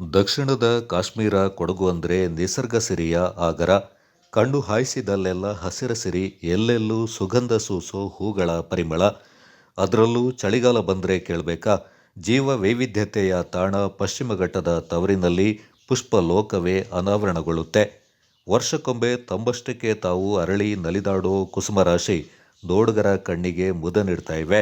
ದಕ್ಷಿಣದ ಕಾಶ್ಮೀರ ಕೊಡಗು ಅಂದರೆ ನಿಸರ್ಗ ಸಿರಿಯ ಆಗರ. ಕಣ್ಣು ಹಾಯಿಸಿದಲ್ಲೆಲ್ಲ ಹಸಿರ ಸಿರಿ, ಎಲ್ಲೆಲ್ಲೂ ಸುಗಂಧ ಸೂಸೋ ಹೂಗಳ ಪರಿಮಳ. ಅದರಲ್ಲೂ ಚಳಿಗಾಲ ಬಂದರೆ ಕೇಳಬೇಕಾ, ಜೀವ ವೈವಿಧ್ಯತೆಯ ತಾಣ ಪಶ್ಚಿಮ ಘಟ್ಟದ ತವರಿನಲ್ಲಿ ಪುಷ್ಪ ಲೋಕವೇ ಅನಾವರಣಗೊಳ್ಳುತ್ತೆ. ವರ್ಷಕ್ಕೊಮ್ಮೆ ತಂಬಷ್ಟಕ್ಕೆ ತಾವು ಅರಳಿ ನಲಿದಾಡೋ ಕುಸುಮರಾಶಿ ದೋಡ್ಗರ ಕಣ್ಣಿಗೆ ಮುದ ನೀಡ್ತಾ ಇವೆ.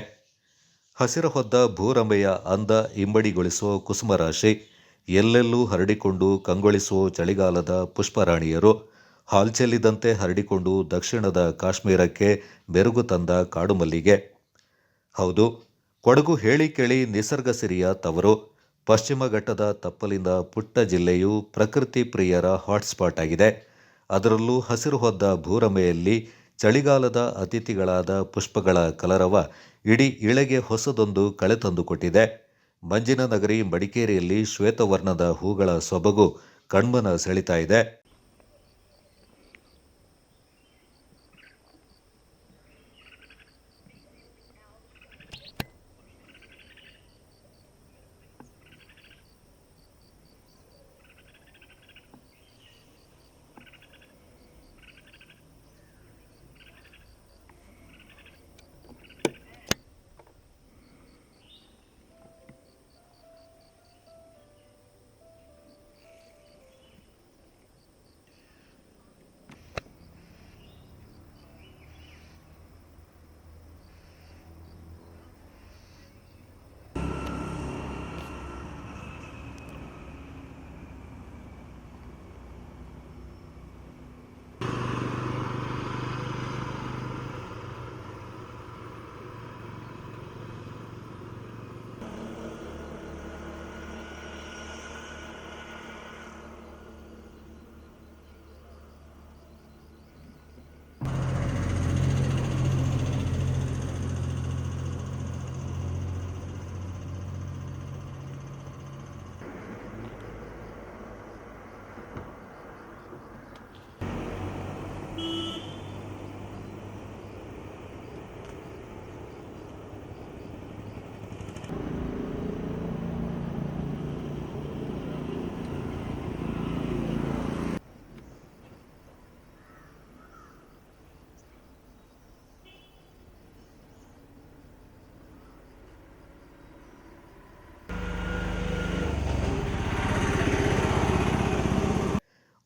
ಹಸಿರ ಹೊದ್ದ ಭೂರಂಬೆಯ ಅಂದ ಇಮ್ಮಡಿಗೊಳಿಸೋ ಕುಸುಮರಾಶಿ ಎಲ್ಲೆಲ್ಲೂ ಹರಡಿಕೊಂಡು ಕಂಗೊಳಿಸುವ ಚಳಿಗಾಲದ ಪುಷ್ಪರಾಣಿಯರು, ಹಾಲ್ಚೆಲ್ಲಿದಂತೆ ಹರಡಿಕೊಂಡು ದಕ್ಷಿಣದ ಕಾಶ್ಮೀರಕ್ಕೆ ಬೆರುಗು ತಂದ ಕಾಡುಮಲ್ಲಿಗೆ. ಹೌದು, ಕೊಡಗು ಹೇಳಿ ಕೇಳಿ ನಿಸರ್ಗ ಸಿರಿಯ ತವರು, ಪಶ್ಚಿಮ ಘಟ್ಟದ ತಪ್ಪಲಿಂದ ಪುಟ್ಟ ಜಿಲ್ಲೆಯು ಪ್ರಕೃತಿ ಪ್ರಿಯರ ಹಾಟ್ಸ್ಪಾಟ್ ಆಗಿದೆ. ಅದರಲ್ಲೂ ಹಸಿರು ಹೊದ್ದ ಭೂರಮೆಯಲ್ಲಿ ಚಳಿಗಾಲದ ಅತಿಥಿಗಳಾದ ಪುಷ್ಪಗಳ ಕಲರವ ಇಡೀ ಇಳೆಗೆ ಹೊಸದೊಂದು ಕಳೆ ತಂದುಕೊಟ್ಟಿದೆ. ಮಂಜಿನ ನಗರಿ ಮಡಿಕೇರಿಯಲ್ಲಿ ಶ್ವೇತವರ್ಣದ ಹೂಗಳ ಸೊಬಗು ಕಣ್ಮನ ಸೆಳಿತಾ ಇದೆ.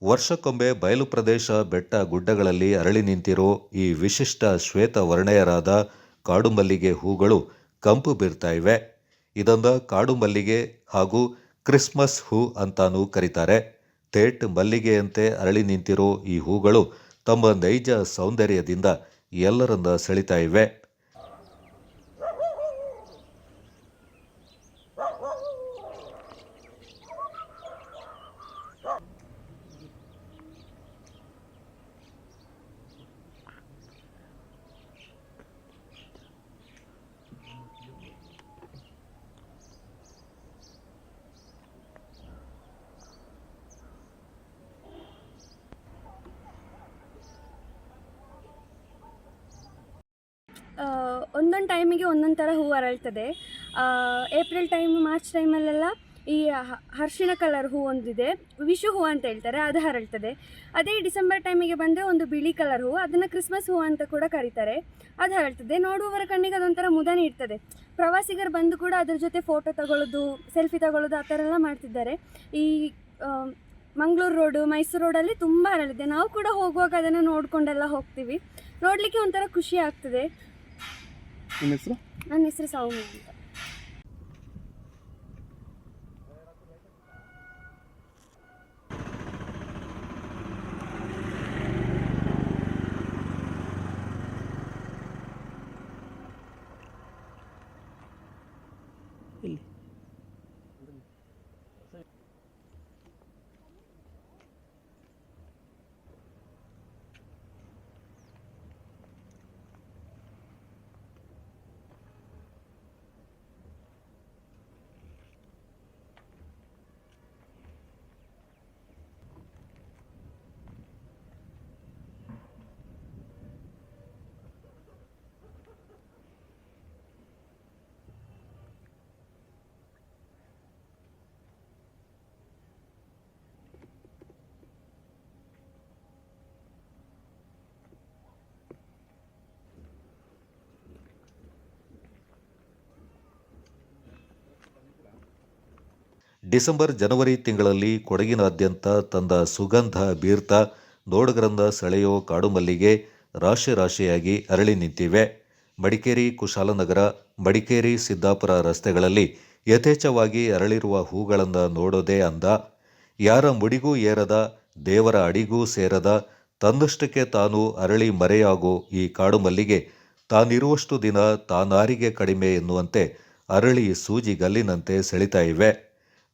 ವರ್ಷಕ್ಕೊಮ್ಮೆ ಬಯಲು ಪ್ರದೇಶ ಬೆಟ್ಟ ಗುಡ್ಡಗಳಲ್ಲಿ ಅರಳಿ ನಿಂತಿರೋ ಈ ವಿಶಿಷ್ಟ ಶ್ವೇತ ವರ್ಣೆಯರಾದ ಕಾಡು ಮಲ್ಲಿಗೆ ಹೂಗಳು ಕಂಪು ಬೀರ್ತಾ ಇವೆ. ಇದೊಂದ ಕಾಡು ಹಾಗೂ ಕ್ರಿಸ್ಮಸ್ ಹೂ ಅಂತಾನೂ ಕರೀತಾರೆ. ತೇಟ್ ಮಲ್ಲಿಗೆಯಂತೆ ಅರಳಿ ನಿಂತಿರೋ ಈ ಹೂಗಳು ತಮ್ಮ ನೈಜ ಸೌಂದರ್ಯದಿಂದ ಎಲ್ಲರನ್ನ ಸೆಳಿತಾ ಇವೆ. ಒಂದೊಂದು ಟೈಮಿಗೆ ಒಂದೊಂದು ಥರ ಹೂವು ಅರಳ್ತದೆ. ಏಪ್ರಿಲ್ ಟೈಮ್ ಮಾರ್ಚ್ ಟೈಮಲ್ಲೆಲ್ಲ ಈ ಹರ್ಷಿನ ಕಲರ್ ಹೂ ಒಂದಿದೆ. ವಿಷು ಹೂ ಅಂತ ಹೇಳ್ತಾರೆ, ಅದು ಹರಳ್ತದೆ. ಅದೇ ಡಿಸೆಂಬರ್ ಟೈಮಿಗೆ ಬಂದರೆ ಒಂದು ಬಿಳಿ ಕಲರ್ ಹೂ ಅದನ್ನು ಕ್ರಿಸ್ಮಸ್ ಹೂ ಅಂತ ಕೂಡ ಕರೀತಾರೆ. ಅದು ಹರಳ್ತದೆ. ನೋಡುವವರ ಕಣ್ಣಿಗೆ ಅದೊಂಥರ ಮುದ ನೀಡ್ತದೆ. ಪ್ರವಾಸಿಗರು ಬಂದು ಕೂಡ ಅದ್ರ ಜೊತೆ ಫೋಟೋ ತಗೊಳ್ಳೋದು ಸೆಲ್ಫಿ ತಗೊಳ್ಳೋದು ಆ ಥರ ಎಲ್ಲ ಮಾಡ್ತಿದ್ದಾರೆ. ಈ ಮಂಗಳೂರು ರೋಡು ಮೈಸೂರು ರೋಡಲ್ಲಿ ತುಂಬ ಹರಳಿದೆ ನಾವು ಕೂಡ ಹೋಗುವಾಗ ಅದನ್ನು ನೋಡಿಕೊಂಡೆಲ್ಲ ಹೋಗ್ತೀವಿ. ನೋಡಲಿಕ್ಕೆ ಒಂಥರ ಖುಷಿ ಆಗ್ತದೆ. ನಿಮ್ಮ ಹೆಸರು? ನನ್ನ ಹೆಸರು ಸೌಮ್ಯ ಅಂತ. ಡಿಸೆಂಬರ್, ಜನವರಿ ತಿಂಗಳಲ್ಲಿ ಕೊಡಗಿನಾದ್ಯಂತ ತಂದ ಸುಗಂಧ, ಬೀರ್ತಾ ನೋಡಗರಂದ ಸೆಳೆಯೋ ಕಾಡು ಮಲ್ಲಿಗೆ ರಾಶಿ ರಾಶಿಯಾಗಿ ಅರಳಿ ನಿಂತಿವೆ. ಮಡಿಕೇರಿ ಕುಶಾಲನಗರ, ಮಡಿಕೇರಿ ಸಿದ್ದಾಪುರ ರಸ್ತೆಗಳಲ್ಲಿ ಯಥೇಚ್ಛವಾಗಿ ಅರಳಿರುವ ಹೂಗಳನ್ನು ನೋಡೋದೇ ಅಂದ. ಯಾರ ಮುಡಿಗೂ ಏರದ, ದೇವರ ಅಡಿಗೂ ಸೇರದ, ತನ್ನಷ್ಟಕ್ಕೆ ತಾನು ಅರಳಿ ಮರೆಯಾಗೋ ಈ ಕಾಡು ಮಲ್ಲಿಗೆ ತಾನಿರುವಷ್ಟು ದಿನ ತಾನಾರಿಗೆ ಕಡಿಮೆ ಎನ್ನುವಂತೆ ಅರಳಿ ಸೂಜಿಗಲ್ಲಿನಂತೆ ಸೆಳಿತಾ ಇವೆ.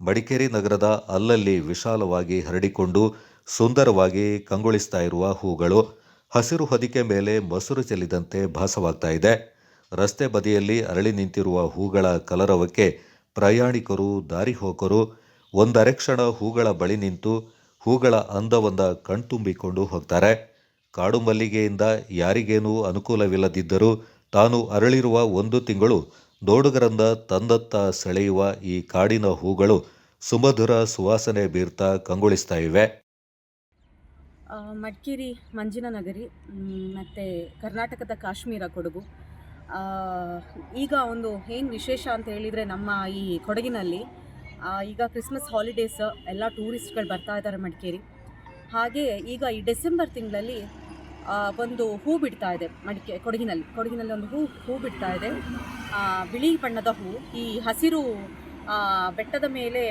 ಮಡಿಕೇರಿ ನಗರದ ಅಲ್ಲಲ್ಲಿ ವಿಶಾಲವಾಗಿ ಹರಡಿಕೊಂಡು ಸುಂದರವಾಗಿ ಕಂಗೊಳಿಸ್ತಾ ಇರುವ ಹೂಗಳು ಹಸಿರು ಹೊದಿಕೆ ಮೇಲೆ ಮೊಸರು ಚೆಲ್ಲಿದಂತೆ ಭಾಸವಾಗ್ತಾ ಇದೆ. ರಸ್ತೆ ಬದಿಯಲ್ಲಿ ಅರಳಿ ನಿಂತಿರುವ ಹೂಗಳ ಕಲರವಕ್ಕೆ ಪ್ರಯಾಣಿಕರು, ದಾರಿ ಹೋಕರು, ಒಂದರೆ ಕ್ಷಣ ಹೂಗಳ ಬಳಿ ನಿಂತು ಹೂಗಳ ಅಂದವನ್ನ ಕಣ್ತುಂಬಿಕೊಂಡು ಹೋಗ್ತಾರೆ. ಕಾಡು ಮಲ್ಲಿಗೆಯಿಂದ ಯಾರಿಗೇನೂ ಅನುಕೂಲವಿಲ್ಲದಿದ್ದರೂ ತಾನು ಅರಳಿರುವ ಒಂದು ತಿಂಗಳು, ದೋಡುಗರಂದ ತಂದತ್ತ ಸೆಳೆಯುವ ಈ ಕಾಡಿನ ಹೂಗಳು ಸುಮಧುರ ಸುವಾಸನೆ ಬೀರ್ತಾ ಕಂಗೊಳಿಸ್ತಾ ಇವೆ. ಮಡಿಕೇರಿ ಮಂಜಿನ ನಗರಿ ಮತ್ತು ಕರ್ನಾಟಕದ ಕಾಶ್ಮೀರ ಕೊಡಗು. ಈಗ ಒಂದು ಏನು ವಿಶೇಷ ಅಂತ ಹೇಳಿದರೆ ನಮ್ಮ ಈ ಕೊಡಗಿನಲ್ಲಿ ಈಗ ಕ್ರಿಸ್ಮಸ್ ಹಾಲಿಡೇಸ್ ಎಲ್ಲ ಟೂರಿಸ್ಟ್ಗಳು ಬರ್ತಾ ಇದ್ದಾರೆ ಮಡಿಕೇರಿ. ಹಾಗೆ ಈಗ ಈ ಡಿಸೆಂಬರ್ ತಿಂಗಳಲ್ಲಿ ಒಂದು ಹೂ ಬಿಡ್ತಾ ಇದೆ ಮಡಿಕೆ, ಕೊಡಗಿನಲ್ಲಿ. ಕೊಡಗಿನಲ್ಲಿ ಒಂದು ಹೂ ಹೂ ಬಿಡ್ತಾ ಇದೆ. ಬಿಳಿ ಬಣ್ಣದ ಹೂ. ಈ ಹಸಿರು ಬೆಟ್ಟದ ಮೇಲೆ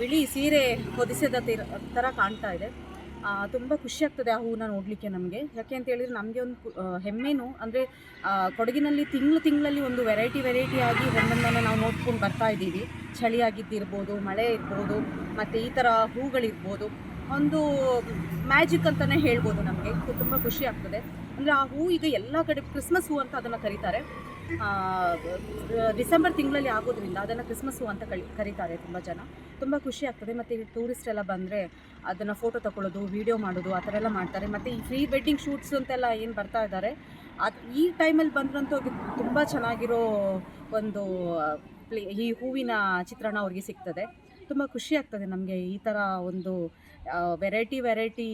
ಬಿಳಿ ಸೀರೆ ಹೊದಿಸಿದ ತರ ಥರ ಕಾಣ್ತಾ ಇದೆ. ತುಂಬ ಖುಷಿ ಆಗ್ತದೆ ಆ ಹೂವನ್ನ ನೋಡಲಿಕ್ಕೆ ನಮಗೆ. ಯಾಕೆ ಅಂತ ಹೇಳಿದ್ರೆ ನಮಗೆ ಒಂದು ಹೆಮ್ಮೆನೂ, ಅಂದರೆ ಕೊಡಗಿನಲ್ಲಿ ತಿಂಗಳು ತಿಂಗಳಲ್ಲಿ ಒಂದು ವೆರೈಟಿ ವೆರೈಟಿ ಆಗಿ ಒಂದೊಂದನ್ನು ನಾವು ನೋಡ್ಕೊಂಡು ಬರ್ತಾ ಇದ್ದೀವಿ. ಚಳಿಯಾಗಿದ್ದಿರ್ಬೋದು, ಮಳೆ ಇರ್ಬೋದು, ಮತ್ತು ಈ ಥರ ಹೂಗಳಿರ್ಬೋದು. ಒಂದು ಮ್ಯಾಜಿಕ್ ಅಂತಲೇ ಹೇಳ್ಬೋದು ನಮಗೆ. ತುಂಬ ಖುಷಿ ಆಗ್ತದೆ. ಅಂದರೆ ಆ ಹೂ ಈಗ ಎಲ್ಲ ಕಡೆ, ಕ್ರಿಸ್ಮಸ್ ಹೂ ಅಂತ ಅದನ್ನು ಕರೀತಾರೆ. ಡಿಸೆಂಬರ್ ತಿಂಗಳಲ್ಲಿ ಆಗೋದ್ರಿಂದ ಅದನ್ನು ಕ್ರಿಸ್ಮಸ್ ಹೂ ಅಂತ ಕರೀತಾರೆ ತುಂಬ ಜನ. ತುಂಬ ಖುಷಿ ಆಗ್ತದೆ. ಮತ್ತು ಟೂರಿಸ್ಟ್ ಎಲ್ಲ ಬಂದರೆ ಅದನ್ನು ಫೋಟೋ ತಗೊಳ್ಳೋದು ವೀಡಿಯೋ ಮಾಡೋದು, ಆ ಥರ ಎಲ್ಲ ಮಾಡ್ತಾರೆ. ಮತ್ತು ಈ ಫ್ರೀ ವೆಡ್ಡಿಂಗ್ ಶೂಟ್ಸ್ ಅಂತೆಲ್ಲ ಏನು ಬರ್ತಾ ಇದ್ದಾರೆ, ಅದು ಈ ಟೈಮಲ್ಲಿ ಬಂದ್ರಂತೂ ಅದು ತುಂಬ ಚೆನ್ನಾಗಿರೋ ಒಂದು, ಪ್ಲೇ, ಈ ಹೂವಿನ ಚಿತ್ರಣ ಅವ್ರಿಗೆ ಸಿಗ್ತದೆ. ತುಂಬ ಖುಷಿ ಆಗ್ತದೆ ನಮಗೆ ಈ ಥರ ಒಂದು ವೆರೈಟಿ ವೆರೈಟಿ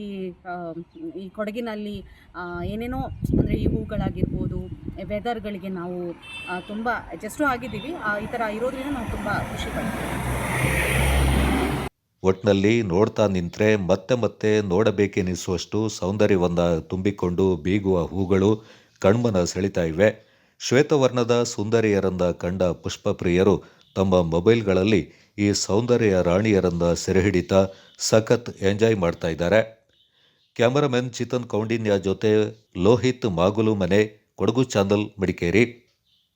ಈ ಕೊಡಗಿನಲ್ಲಿ ಏನೇನೋ, ಅಂದರೆ ಈ ಹೂಗಳಾಗಿರ್ಬೋದು ವೆದರ್ಗಳಿಗೆ ನಾವು ತುಂಬ ಅಡ್ಜಸ್ಟು ಆಗಿದ್ದೀವಿ. ಈ ಥರ ಇರೋದ್ರಿಂದ ನಾವು ತುಂಬ ಖುಷಿ ಪಡ್ತೀವಿ. ಒಟ್ಟಿನಲ್ಲಿ ನೋಡ್ತಾ ನಿಂತ್ರೆ ಮತ್ತೆ ಮತ್ತೆ ನೋಡಬೇಕೆನಿಸುವಷ್ಟು ಸೌಂದರ್ಯವನ್ನು ತುಂಬಿಕೊಂಡು ಬೀಗುವ ಹೂಗಳು ಕಣ್ಮನ ಸೆಳಿತಾ ಇವೆ. ಶ್ವೇತವರ್ಣದ ಸುಂದರಿಯರನ್ನ ಕಂಡ ಪುಷ್ಪಪ್ರಿಯರು ತಮ್ಮ ಮೊಬೈಲ್ಗಳಲ್ಲಿ ಈ ಸೌಂದರ್ಯ ರಾಣಿಯರನ್ನ ಸೆರೆಹಿಡಿತಾ ಸಖತ್ ಎಂಜಾಯ್ ಮಾಡ್ತಾ ಇದ್ದಾರೆ. ಕ್ಯಾಮರಾಮನ್ ಚಿತನ್ ಕೌಂಡಿನ್ಯ ಜೊತೆ ಲೋಹಿತ್ ಮಾಗುಲು ಮನೆ ಕೊಡಗು ಚಾನಲ್ ಮಡಿಕೇರಿ.